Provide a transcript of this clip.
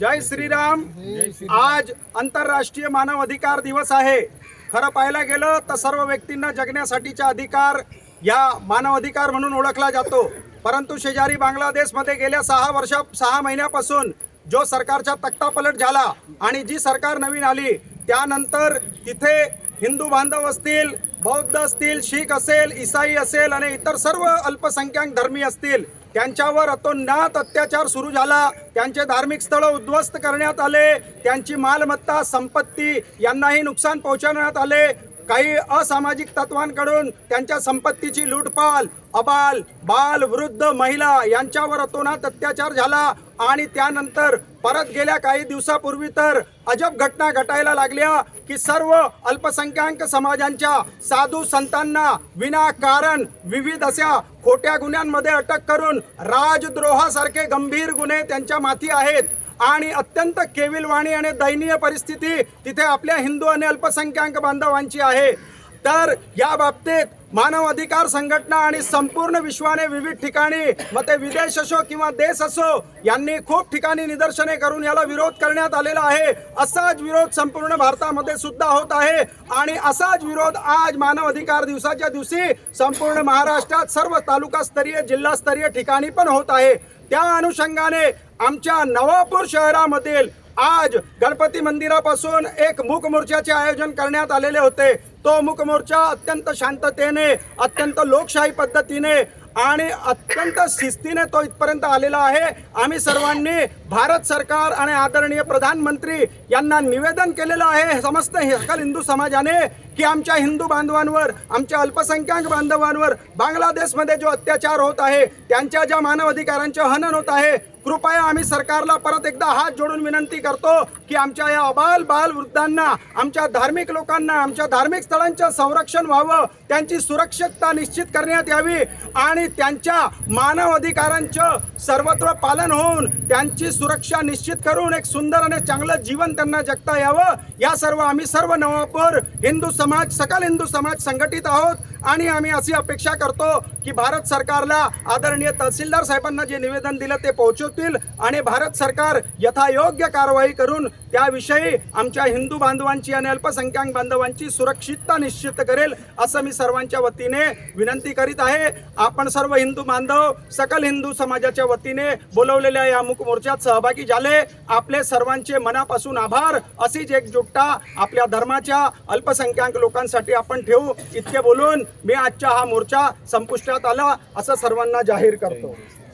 जय श्रीराम. आज आंतरराष्ट्रीय मानव अधिकार दिवस आहे. खरं पाहायला गेलं तर सर्व व्यक्तींना जगण्यासाठीचा अधिकार या मानव अधिकार म्हणून ओळखला जातो. परंतु शेजारी बांगलादेशमध्ये गेल्या सहा वर्षा सहा महिन्यापासून जो सरकारचा तक्तापलट झाला आणि जी सरकार नवीन आली त्यानंतर तिथे हिंदू बांधव असतील बौद्ध असतील शीख असेल इसाई असेल आणि इतर सर्व अल्पसंख्याक धर्मी असतील त्यांच्यावर अतोनात अत्याचार सुरू झाला. त्यांचे धार्मिक स्थळं उद्ध्वस्त करण्यात आले. त्यांची मालमत्ता संपत्ती यांनाही नुकसान पोहोचवण्यात आले. काही असामाजिक तत्वांकडून त्यांच्या संपत्तीची लूटपाल अबाल बाल वृद्ध महिला यांच्यावर अतोनात अत्याचार झाला आणि त्यानंतर परत गेल्या काही दिवसापूर्वी तर अजब घटना घटायला लागल्या की सर्व अल्पसंख्याक समाजांच्या साधू संतांना विनाकारण विविध अशा खोट्या गुन्ह्यांमध्ये अटक करून राजद्रोहासारखे गंभीर गुन्हे त्यांच्या माथी आहेत. आणि अत्यंत केविलवाणी आणि दयनीय परिस्थिती तिथे आपल्या हिंदू आणि अल्पसंख्याक बांधवांची आहे. तर या बाबतीत मानव अधिकार संघटना आणि संपूर्ण विश्वाने विविध ठिकाणी मग ते विदेश असो किंवा देश असो यांनी खूप ठिकाणी निदर्शने करून याला विरोध करण्यात आलेला आहे. असाच विरोध संपूर्ण भारतामध्ये सुद्धा होत आहे. आणि असाच विरोध आज मानव अधिकार दिवसाच्या दिवशी संपूर्ण महाराष्ट्रात सर्व तालुकास्तरीय जिल्हास्तरीय ठिकाणी पण होत आहे. त्या अनुषंगाने आमच्या नवापूर शहरामधील आज गणपती मंदिरापासून एक मूक मोर्चाचे आयोजन करण्यात आलेले होते. तो मूक मोर्चा अत्यंत शांततेने अत्यंत लोकशाही पद्धतीने आणि अत्यंत शिस्तीने तो इथपर्यंत आलेला आहे. आम्ही सर्वांनी भारत सरकार आणि आदरणीय प्रधानमंत्री यांना निवेदन केलेलं आहे समस्त सकल हिंदू समाजाने की आमच्या हिंदू बांधवांवर आमच्या अल्पसंख्याक बांधवांवर बांगलादेशमध्ये जो अत्याचार होत आहे त्यांच्या ज्या मानवाधिकारांचे हनन होत आहे कृपया आम्ही सरकारला परत एकदा हात जोडून विनंती करतो की आमच्या या अबाल बाल वृद्धांना आमच्या धार्मिक लोकांना आमच्या धार्मिक स्थळांचं संरक्षण व्हावं त्यांची सुरक्षितता निश्चित करण्यात यावी आणि त्यांच्या मानव अधिकारांचं सर्वत्र पालन होऊन त्यांची सुरक्षा निश्चित करून एक सुंदर आणि चांगलं जीवन त्यांना जगता यावं. या सर्व आम्ही सर्व नवापूर हिंदू समाज सकल हिंदू समाज संघटित आहोत. आणि आम्ही अशी अपेक्षा करतो की भारत सरकारला आदरणीय तहसीलदार साहेबांना जे निवेदन दिलं ते पोहोचवतील आणि भारत सरकार यथायोग्य कारवाई करून त्याविषयी आमच्या हिंदू बांधवांची आणि अल्पसंख्याक बांधवांची सुरक्षितता निश्चित करेल असं मी सर्वांच्या वतीने विनंती करीत आहे. आपण सर्व हिंदू बांधव सकल हिंदू समाजाच्या वतीने बोलवलेल्या या मुक मोर्चात सहभागी झाले. आपले सर्वांचे मनापासून आभार. अशीच एकजुटता आपल्या धर्माच्या अल्पसंख्याक लोकांसाठी आपण ठेवू इतके बोलून मी आजचा हा मोर्चा संपुष्टात आला असं सर्वांना जाहीर करतो.